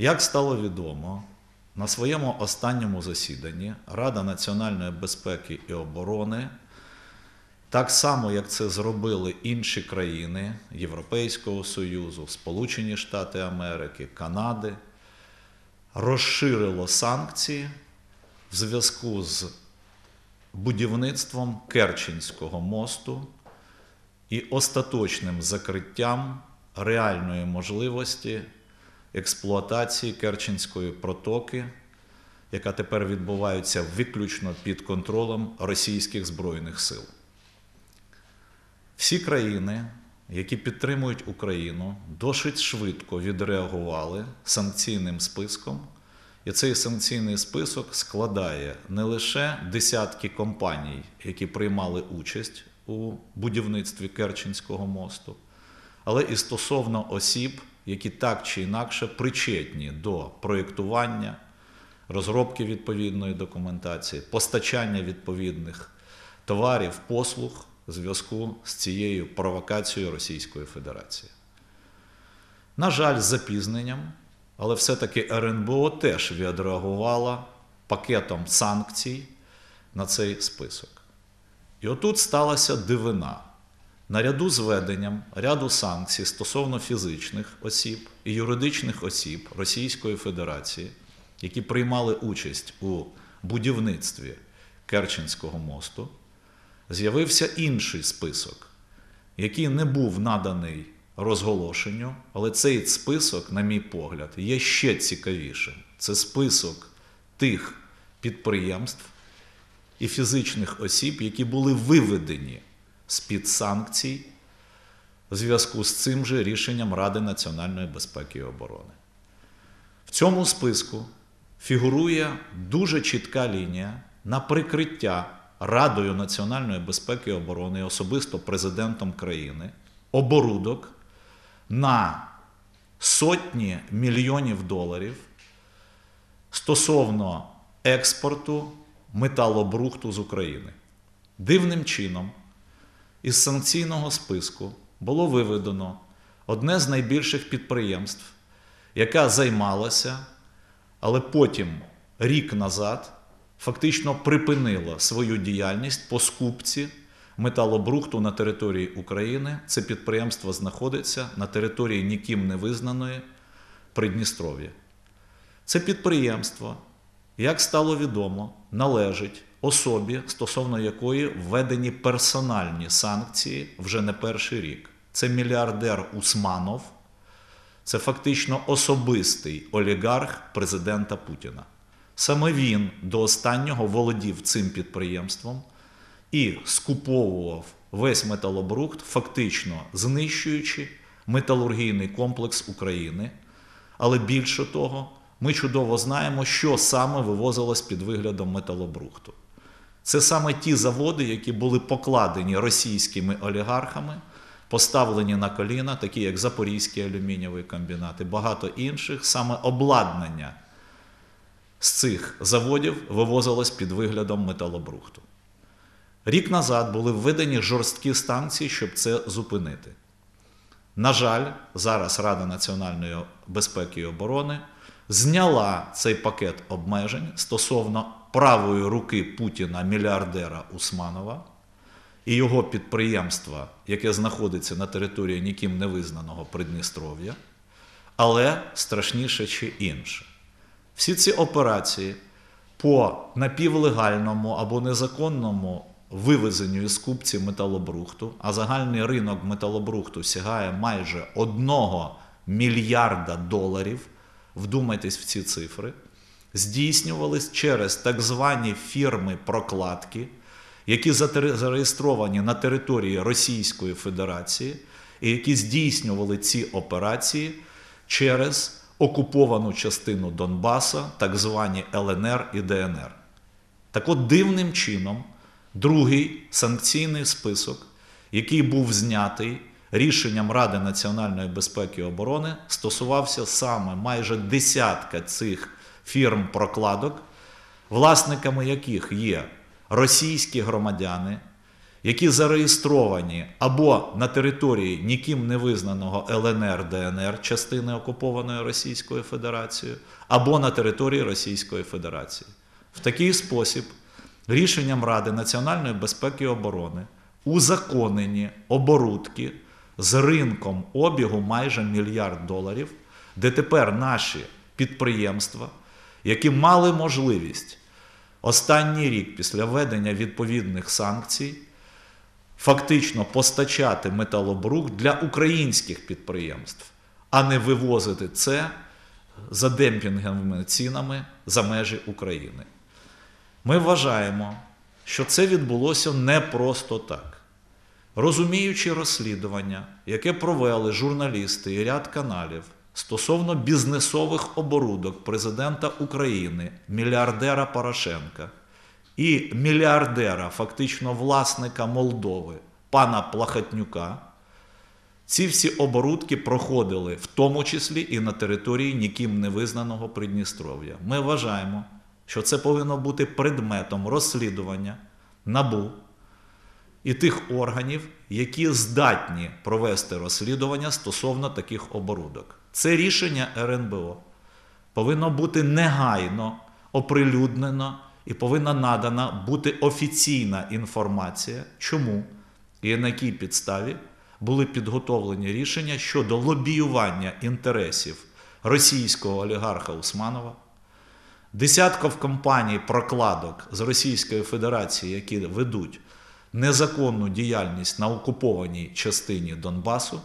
Як стало відомо, на своєму останньому засіданні Рада національної безпеки і оборони, так само як це зробили інші країни Європейського Союзу, Сполучені Штати Америки, Канади, розширило санкції в зв'язку з будівництвом Керченського мосту і остаточним закриттям реальної можливості експлуатації Керченської протоки, яка тепер відбувається виключно під контролем російських Збройних сил. Всі країни, які підтримують Україну, досить швидко відреагували санкційним списком. І цей санкційний список складає не лише десятки компаній, які приймали участь у будівництві Керченського мосту, але і стосовно осіб, які так чи інакше причетні до проєктування, розробки відповідної документації, постачання відповідних товарів, послуг в зв'язку з цією провокацією Російської Федерації. На жаль, з запізненням, але все-таки РНБО теж відреагувала пакетом санкцій на цей список. І отут сталася дивина. Наряду з введенням ряду санкцій стосовно фізичних осіб і юридичних осіб Російської Федерації, які приймали участь у будівництві Керченського мосту, з'явився інший список, який не був наданий розголошенню, але цей список, на мій погляд, є ще цікавішим. Це список тих підприємств і фізичних осіб, які були виведені з-під санкцій в зв'язку з цим же рішенням Ради національної безпеки і оборони. В цьому списку фігурує дуже чітка лінія на прикриття Радою національної безпеки і оборони, особисто президентом країни, оборудок на сотні мільйонів доларів стосовно експорту металобрухту з України. Дивним чином, із санкційного списку було виведено одне з найбільших підприємств, яка займалася, але потім рік назад фактично припинила свою діяльність по скупці металобрухту на території України. Це підприємство знаходиться на території ніким не визнаної Придністров'я. Це підприємство, як стало відомо, належить особі, стосовно якої введені персональні санкції вже не перший рік. Це мільярдер Усманов, це фактично особистий олігарх президента Путіна. Саме він до останнього володів цим підприємством і скуповував весь металобрухт, фактично знищуючи металургійний комплекс України. Але більше того, ми чудово знаємо, що саме вивозилось під виглядом металобрухту. Це саме ті заводи, які були покладені російськими олігархами, поставлені на коліна, такі як Запорізький алюмінієвий комбінат і багато інших, саме обладнання з цих заводів вивозилось під виглядом металобрухту. Рік назад були введені жорсткі станції, щоб це зупинити. На жаль, зараз Рада національної безпеки і оборони зняла цей пакет обмежень стосовно правої руки Путіна мільярдера Усманова і його підприємства, яке знаходиться на території ніким не визнаного Придністров'я, але страшніше чи інше. Всі ці операції по напівлегальному або незаконному вивезенню із купці металобрухту, а загальний ринок металобрухту сягає майже 1 мільярда доларів. Вдумайтесь в ці цифри, здійснювались через так звані фірми прокладки, які зареєстровані на території Російської Федерації, і які здійснювали ці операції через окуповану частину Донбаса, так звані ЛНР і ДНР. Так от дивним чином, другий санкційний список, який був знятий рішенням Ради національної безпеки і оборони, стосувався саме майже десятка цих фірм прокладок, власниками яких є російські громадяни, які зареєстровані або на території ніким не визнаного ЛНР ДНР, частини окупованої Російською Федерацією, або на території Російської Федерації. В такий спосіб рішенням Ради національної безпеки і оборони узаконені оборудки з ринком обігу майже мільярд доларів, де тепер наші підприємства, які мали можливість останній рік після введення відповідних санкцій фактично постачати металобрухт для українських підприємств, а не вивозити це за демпінговими цінами за межі України. Ми вважаємо, що це відбулося не просто так. Розуміючи розслідування, яке провели журналісти і ряд каналів стосовно бізнесових оборудок президента України, мільярдера Порошенка і мільярдера, фактично власника Молдови, пана Плахатнюка, ці всі оборудки проходили в тому числі і на території ніким не визнаного Придністров'я. Ми вважаємо, що це повинно бути предметом розслідування НАБУ і тих органів, які здатні провести розслідування стосовно таких оборудок. Це рішення РНБО повинно бути негайно оприлюднено і повинна надана бути офіційна інформація, чому і на якій підставі були підготовлені рішення щодо лобіювання інтересів російського олігарха Усманова, десятків компаній прокладок з Російської Федерації, які ведуть незаконну діяльність на окупованій частині Донбасу,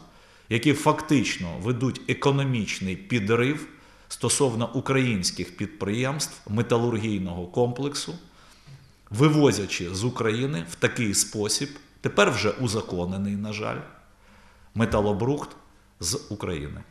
які фактично ведуть економічний підрив стосовно українських підприємств металургійного комплексу, вивозячи з України в такий спосіб, тепер вже узаконений, на жаль, металобрухт з України.